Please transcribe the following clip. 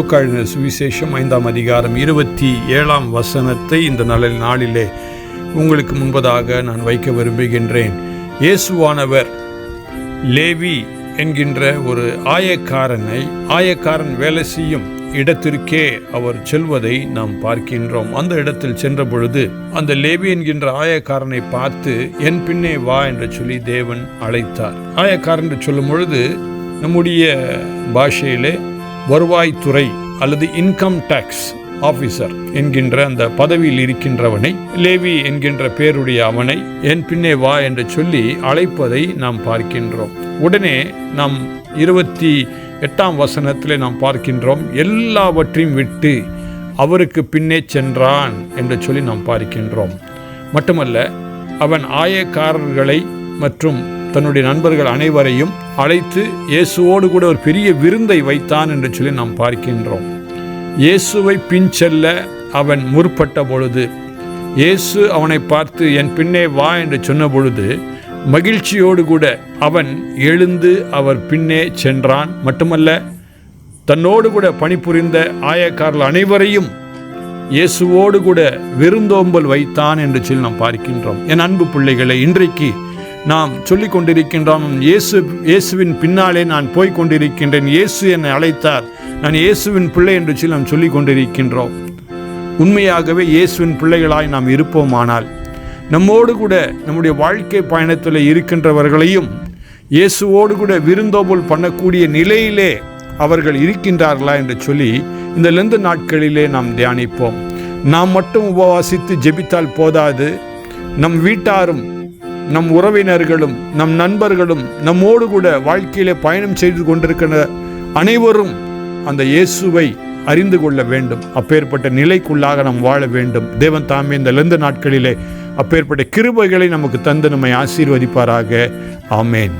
லூக்காழின சுவிசேஷம் ஐந்தாம் அதிகாரம் இருபத்தி ஏழாம் வசனத்தை இந்த நல்ல நாளிலே உங்களுக்கு முன்பதாக நான் வைக்க விரும்புகின்றேன். இயேசுவானவர் லேவி என்கின்ற ஒரு ஆயக்காரனை ஆயக்காரன் வேலை செய்யும் இடத்திற்கே அவர் செல்வதை நாம் பார்க்கின்றோம். அந்த இடத்தில் சென்ற பொழுது அந்த லேவி என்கின்ற ஆயக்காரனை பார்த்து என் பின்னே வா என்று சொல்லி தேவன் அழைத்தார். ஆயக்காரன் என்று சொல்லும் பொழுது நம்முடைய பாஷையிலே வருவாய்த்துறை அல்லது இன்கம் டேக்ஸ் ஆபீசர் என்கின்ற அந்த பதவியில் இருக்கின்றவனை லேவி என்கின்ற பேருடைய அவனை என் பின்னே வா என்று சொல்லி அழைப்பதை நாம் பார்க்கின்றோம். உடனே நாம் இருபத்தி எட்டாம் வசனத்தில் நாம் பார்க்கின்றோம் எல்லாவற்றையும் விட்டு அவருக்கு பின்னே சென்றான் என்று சொல்லி நாம் பார்க்கின்றோம். மட்டுமல்ல அவன் ஆயக்காரர்களை மற்றும் தன்னுடைய நண்பர்கள் அனைவரையும் அழைத்து இயேசுவோடு கூட ஒரு பெரிய விருந்தை வைத்தான் என்று சொல்லி நாம் பார்க்கின்றோம். இயேசுவை பின் செல்ல அவன் முற்பட்ட பொழுது இயேசு அவனை பார்த்து என் பின்னே வா என்று சொன்ன பொழுது மகிழ்ச்சியோடு கூட அவன் எழுந்து அவர் பின்னே சென்றான். மட்டுமல்ல தன்னோடு கூட பணிபுரிந்த ஆயக்காரர்கள் அனைவரையும் இயேசுவோடு கூட விருந்தோம்பல் வைத்தான் என்று சொல்லி நாம் பார்க்கின்றோம். என் அன்பு பிள்ளைகளை இன்றைக்கு நாம் சொல்லிக் கொண்டிருக்கின்றோம் இயேசு இயேசுவின் பின்னாலே நான் போய் கொண்டிருக்கின்றேன் இயேசு என்னை அழைத்தார். நான் இயேசுவின் பிள்ளை என்று சொல்லி நாம் சொல்லிக் கொண்டிருக்கின்றோம் உண்மையாகவே இயேசுவின் பிள்ளைகளாய் நாம் இருப்போமானால் நம்மோடு கூட நம்முடைய வாழ்க்கை பயணத்தில் இருக்கின்றவர்களையும் இயேசுவோடு கூட விருந்தோம்பல் பண்ணக்கூடிய நிலையிலே அவர்கள் இருக்கின்றார்களா என்று சொல்லி இந்த லெந்து நாட்களிலே நாம் தியானிப்போம். நாம் மட்டும் உபவாசித்து ஜெபித்தால் போதாது. நம் வீட்டாரும் நம் உறவினர்களும் நம் நண்பர்களும் நம்மோடு கூட வாழ்க்கையிலே பயணம் செய்து கொண்டிருக்கிற அனைவரும் அந்த இயேசுவை அறிந்து கொள்ள வேண்டும். அப்பேற்பட்ட நிலைக்குள்ளாக நாம் வாழ வேண்டும். தேவன் தாமே இந்த லெந்த நாட்களிலே அப்பேற்பட்ட கிருபைகளை நமக்கு தந்து நம்மை ஆசீர்வதிப்பாராக. ஆமேன்.